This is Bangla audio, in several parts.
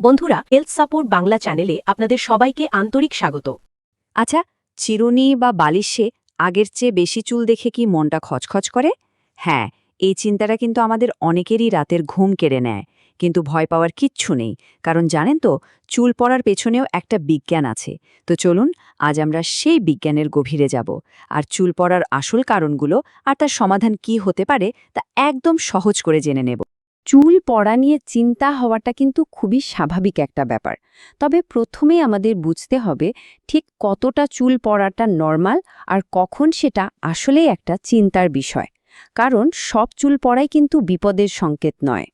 বন্ধুরা হেলথ সাপোর্ট বাংলা চ্যানেলে আপনাদের সবাইকে আন্তরিক স্বাগত। আচ্ছা চিরুনি বা বালিশে আগের চেয়ে বেশি চুল দেখে কি মনটা খচখচ করে? হ্যাঁ এই চিন্তাটা কিন্তু আমাদের অনেকেরই রাতের ঘুম কেড়ে নেয়, কিন্তু ভয় পাওয়ার কিচ্ছু নেই। কারণ জানেন তো, চুল পড়ার পেছনেও একটা বিজ্ঞান আছে। তো চলুন, আজ আমরা সেই বিজ্ঞানের গভীরে যাব। আর চুল পড়ার আসল কারণগুলো আর তার সমাধান কি হতে পারে তা একদম সহজ করে জেনে নেব। চুল পড়া নিয়ে চিন্তা হওয়াটা কিন্তু খুবই স্বাভাবিক একটা ব্যাপার। তবে প্রথমে আমাদের বুঝতে হবে ঠিক কতটা চুল পড়াটা নর্মাল আর কখন সেটা আসলেই একটা চিন্তার বিষয়। কারণ সব চুল পড়াই কিন্তু বিপদের সংকেত নয়।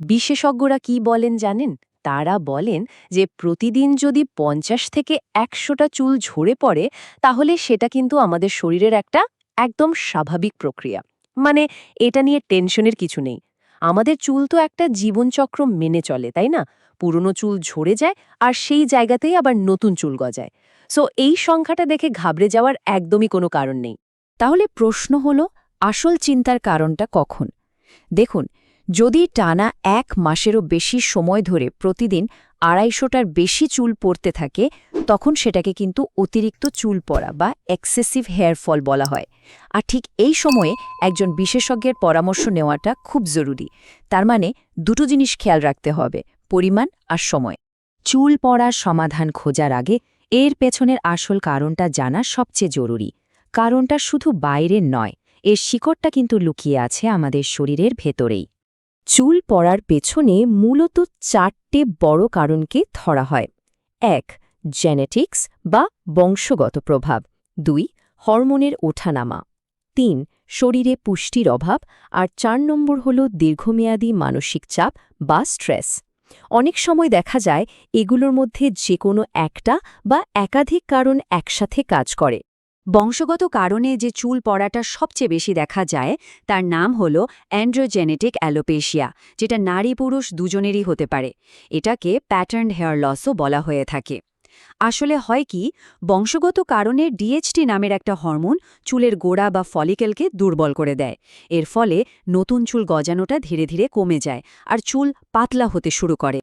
বিশেষজ্ঞরা কি বলেন জানেন? তারা বলেন যে প্রতিদিন যদি পঞ্চাশ থেকে একশোটা চুল ঝরে পড়ে, তাহলে সেটা কিন্তু আমাদের শরীরের একটা একদম স্বাভাবিক প্রক্রিয়া। মানে এটা নিয়ে টেনশনের কিছু নেই। আমাদের চুল তো একটা জীবনচক্র মেনে চলে, তাই না? পুরনো চুল ঝরে যায় আর সেই জায়গাতেই আবার নতুন চুল গজায়। সো এই সংখ্যাটা দেখে ঘাবড়ে যাওয়ার একদমই কোনো কারণ নেই। তাহলে প্রশ্ন হল, আসল চিন্তার কারণটা কখন? দেখুন, যদি টানা এক মাসেরও বেশি সময় ধরে প্রতিদিন আড়াইশোটার বেশি চুল পড়তে থাকে, তখন সেটাকে কিন্তু অতিরিক্ত চুল পড়া বা এক্সেসিভ হেয়ার ফল বলা হয়। আর ঠিক এই সময়ে একজন বিশেষজ্ঞের পরামর্শ নেওয়াটা খুব জরুরি। তার মানে দুটো জিনিস খেয়াল রাখতে হবে, পরিমাণ আর সময়। চুল পড়ার সমাধান খোঁজার আগে এর পেছনের আসল কারণটা জানা সবচেয়ে জরুরি। কারণটা শুধু বাইরের নয়, এর শিকড়টা কিন্তু লুকিয়ে আছে আমাদের শরীরের ভেতরেই। চুল পড়ার পেছনে মূলত চারটে বড় কারণকে ধরা হয়। এক জেনেটিক্স বা বংশগত প্রভাব। দুই, হরমোনের ওঠানামা। তিন, শরীরে পুষ্টির অভাব। আর চার নম্বর হল দীর্ঘমেয়াদী মানসিক চাপ বা স্ট্রেস। অনেক সময় দেখা যায় এগুলোর মধ্যে যে কোনো একটা বা একাধিক কারণ একসাথে কাজ করে। বংশগত কারণে যে চুল পড়াটা সবচেয়ে বেশি দেখা যায়, তার নাম হল অ্যান্ড্রোজেনেটিক অ্যালোপেশিয়া, যেটা নারী পুরুষ দুজনেরই হতে পারে। এটাকে প্যাটার্ন হেয়ার লসও বলা হয়ে থাকে। আসলে হয় কি, বংশগত কারণে ডিএইচটি নামের একটা হরমোন চুলের গোড়া বা ফলিকেলকে দুর্বল করে দেয়। এর ফলে নতুন চুল গজানোটা ধীরে ধীরে কমে যায় আর চুল পাতলা হতে শুরু করে।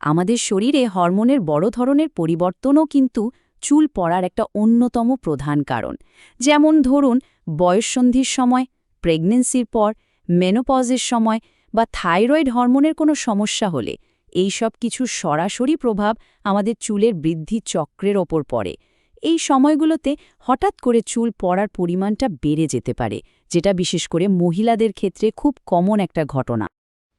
আমাদের শরীরে হরমোনের বড় ধরনের পরিবর্তনও কিন্তু চুল পড়ার একটা অন্যতম প্রধান কারণ। যেমন ধরুন বয়ঃসন্ধির সময়, প্রেগনেন্সির পর, মেনোপজের সময় বা থাইরয়েড হরমোনের কোনো সমস্যা হলে এই সব কিছু সরাসরি প্রভাব আমাদের চুলের বৃদ্ধি চক্রের ওপর পড়ে। এই সময়গুলোতে হঠাৎ করে চুল পড়ার পরিমাণটা বেড়ে যেতে পারে, যেটা বিশেষ করে মহিলাদের ক্ষেত্রে খুব কমন একটা ঘটনা।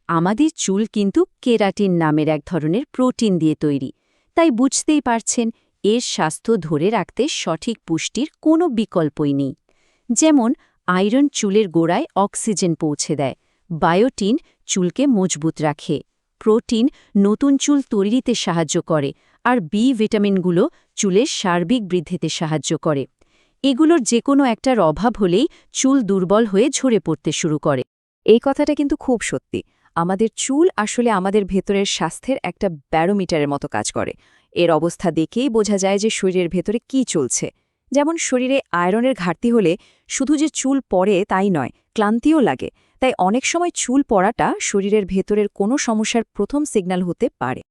আমাদের চুল কিন্তু কেরাটিন নামের এক ধরনের প্রোটিন দিয়ে তৈরি। তাই বুঝতেই পারছেন এর স্বাস্থ্য ধরে রাখতে সঠিক পুষ্টির কোনো বিকল্পই নেই। যেমন, আয়রন চুলের গোড়ায় অক্সিজেন পৌঁছে দেয়, বায়োটিন চুলকে মজবুত রাখে, প্রোটিন নতুন চুল তৈরিতে সাহায্য করে, আর বি ভিটামিনগুলো চুলের সার্বিক বৃদ্ধিতে সাহায্য করে। এগুলোর যে কোনো একটার অভাব হলেই চুল দুর্বল হয়ে ঝরে পড়তে শুরু করে। এই কথাটা কিন্তু খুব সত্যি। আমাদের চুল আসলে আমাদের ভেতরের স্বাস্থ্যের একটা ব্যারোমিটারের মতো কাজ করে। এর অবস্থা দেখেই বোঝা যায় যে শরীরের ভেতরে কি চলছে। যেমন শরীরে আয়রনের ঘাটতি হলে শুধু যে চুল পড়ে তাই নয়, ক্লান্তিও লাগে। তাই অনেক সময় চুল পড়াটা শরীরের ভেতরের কোনো সমস্যার প্রথম সিগন্যাল হতে পারে।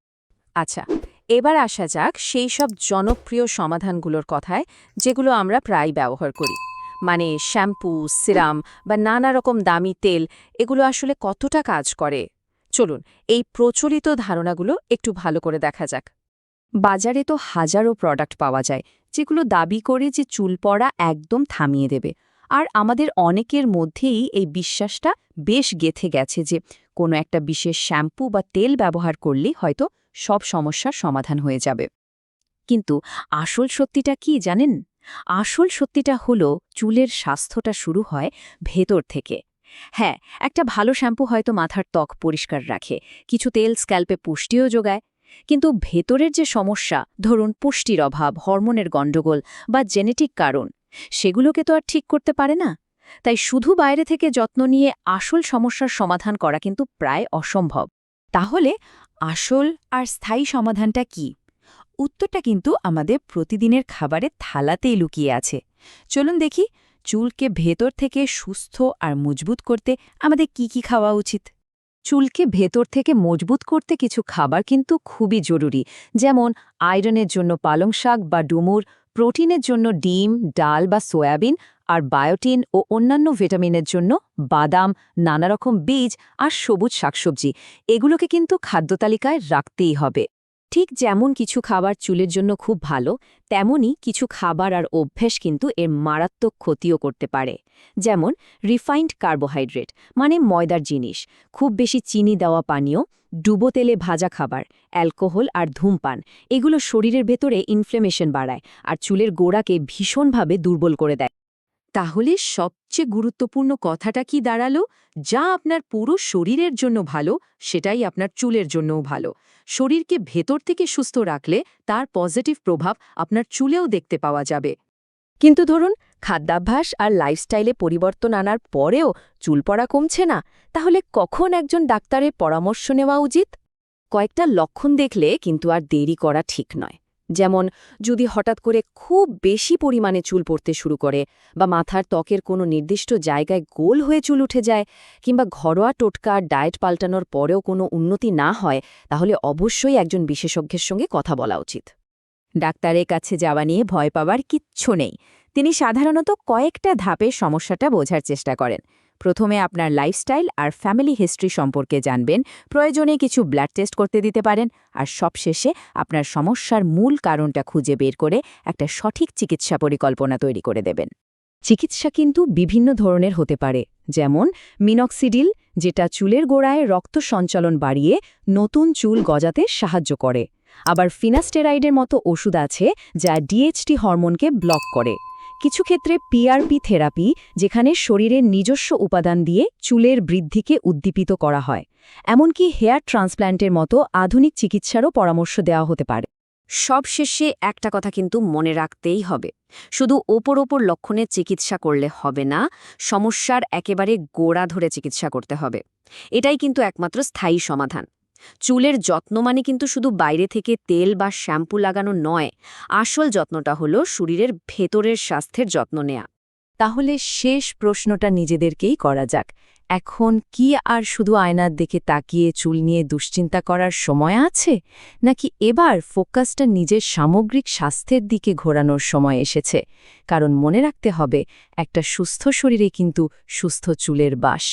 আচ্ছা এবার আসা যাক সেই সব জনপ্রিয় সমাধানগুলোর কথায়, যেগুলো আমরা প্রায় ব্যবহার করি। মানে শ্যাম্পু, সিরাম বা নানা রকম দামি তেল, এগুলো আসলে কতটা কাজ করে? চলুন, এই প্রচলিত ধারণাগুলো একটু ভালো করে দেখা যাক। বাজারে তো হাজারো প্রোডাক্ট পাওয়া যায়, যেগুলো দাবি করে যে চুল পড়া একদম থামিয়ে দেবে। আর আমাদের অনেকের মধ্যেই এই বিশ্বাসটা বেশ গেথে গেছে যে কোনো একটা বিশেষ শ্যাম্পু বা তেল ব্যবহার করলেই হয়তো সব সমস্যার সমাধান হয়ে যাবে। কিন্তু আসল সত্যিটা কি জানেন? আসল সত্যিটা হলো চুলের স্বাস্থ্যটা শুরু হয় ভেতর থেকে। হ্যাঁ একটা ভালো শ্যাম্পু হয়তো মাথার ত্বক পরিষ্কার রাখে, কিছু তেল স্ক্যাল্পে পুষ্টিও যোগায় কিন্তু ভেতরের যে সমস্যা, ধরুন পুষ্টির অভাব, হরমোনের গণ্ডগোল বা জেনেটিক কারণ, সেগুলোকে তো আর ঠিক করতে পারে না। তাই শুধু বাইরে থেকে যত্ন নিয়ে আসল সমস্যার সমাধান করা কিন্তু প্রায় অসম্ভব। তাহলে আসল আর স্থায়ী সমাধানটা কি? উত্তরটা কিন্তু আমাদের প্রতিদিনের খাবারের থালাতেই লুকিয়ে আছে। চলুন দেখি চুলকে ভেতর থেকে সুস্থ আর মজবুত করতে আমাদের কি কি খাওয়া উচিত। চুলকে ভেতর থেকে মজবুত করতে কিছু খাবার কিন্তু খুবই জরুরি। যেমন, আয়রনের জন্য পালং শাক বা ডুমুর, প্রোটিনের জন্য ডিম, ডাল বা সয়াবিন, আর বায়োটিন ও অন্যান্য ভিটামিনের জন্য বাদাম, নানারকম বীজ আর সবুজ শাকসবজি। এগুলোকে কিন্তু খাদ্যতালিকায় রাখতেই হবে। ঠিক যেমন কিছু খাবার চুলের জন্য খুব ভালো তেমনই কিছু খাবার আর অভ্যেস কিন্তু এর মারাত্মক ক্ষতিও করতে পারে। যেমন রিফাইন্ড কার্বোহাইড্রেট মানে ময়দার জিনিস, খুব বেশি চিনি দেওয়া পানীয়, ডুবো তেলে ভাজা খাবার, অ্যালকোহল আর ধূমপান, এগুলো শরীরের ভেতরে ইনফ্লেমেশন বাড়ায় আর চুলের গোড়াকে ভীষণভাবে দুর্বল করে দেয়। তাহলে সবচেয়ে গুরুত্বপূর্ণ কথাটা কি দাঁড়াল? যা আপনার পুরো শরীরের জন্য ভালো, সেটাই আপনার চুলের জন্যও ভালো। শরীরকে ভেতর থেকে সুস্থ রাখলে তার পজিটিভ প্রভাব আপনার চুলেও দেখতে পাওয়া যাবে। কিন্তু ধরুন, খাদ্যাভ্যাস আর লাইফস্টাইলে পরিবর্তন আনার পরেও চুল পড়া কমছে না, তাহলে কখন একজন ডাক্তারের পরামর্শ নেওয়া উচিত? কয়েকটা লক্ষণ দেখলে কিন্তু আর দেরি করা ঠিক নয়। যেমন, যদি হঠাৎ করে খুব বেশি পরিমাণে চুল পড়তে শুরু করে বা মাথার ত্বকের কোনো নির্দিষ্ট জায়গায় গোল হয়ে চুল উঠে যায় কিংবা ঘরোয়া টোটকা ডায়েট পাল্টানোর পরেও কোনো উন্নতি না হয়, তাহলে অবশ্যই একজন বিশেষজ্ঞের সঙ্গে কথা বলা উচিত। ডাক্তারের কাছে যাওয়া নিয়ে ভয় পাওয়ার কিচ্ছু নেই। তিনি সাধারণত কয়েকটা ধাপে সমস্যাটা বোঝার চেষ্টা করেন। প্রথমে আপনার লাইফস্টাইল আর ফ্যামিলি হিস্ট্রি সম্পর্কে জানবেন, প্রয়োজনে কিছু ব্লাড টেস্ট করতে দিতে পারেন, আর সবশেষে আপনার সমস্যার মূল কারণটা খুঁজে বের করে একটা সঠিক চিকিৎসা পরিকল্পনা তৈরি করে দেবেন। চিকিৎসা কিন্তু বিভিন্ন ধরনের হতে পারে, যেমন মিনক্সিডিল যেটা চুলের গোড়ায় রক্ত সঞ্চালন বাড়িয়ে নতুন চুল গজাতে সাহায্য করে। আবার ফিনাস্টেরাইডের মতো ওষুধ আছে যা ডিএইচটি হরমোনকে ব্লক করে। কিছু ক্ষেত্রে পিআরপি থেরাপি, যেখানে শরীরের নিজস্ব উপাদান দিয়ে চুলের বৃদ্ধিকে উদ্দীপিত করা হয়। এমনকি হেয়ার ট্রান্সপ্ল্যান্টের মতো আধুনিক চিকিৎসারও পরামর্শ দেওয়া হতে পারে। সবশেষে একটা কথা কিন্তু মনে রাখতেই হবে। শুধু ওপর ওপর লক্ষণের চিকিৎসা করলে হবে না, সমস্যার একেবারে গোড়া ধরে চিকিৎসা করতে হবে। এটাই কিন্তু একমাত্র স্থায়ী সমাধান। চুলের যত্ন মানে কিন্তু শুধু বাইরে থেকে তেল বা শ্যাম্পু লাগানো নয়, আসল যত্নটা হলো শরীরের ভেতরের স্বাস্থ্যের যত্ন নেয়া। তাহলে শেষ প্রশ্নটা নিজেদেরকেই করা যাক। এখন কি আর শুধু আয়নার দিকে তাকিয়ে চুল নিয়ে দুশ্চিন্তা করার সময় আছে, নাকি এবার ফোকাসটা নিজের সামগ্রিক স্বাস্থ্যের দিকে ঘোরানোর সময় এসেছে? কারণ মনে রাখতে হবে, একটা সুস্থ শরীরে কিন্তু সুস্থ চুলের বাস।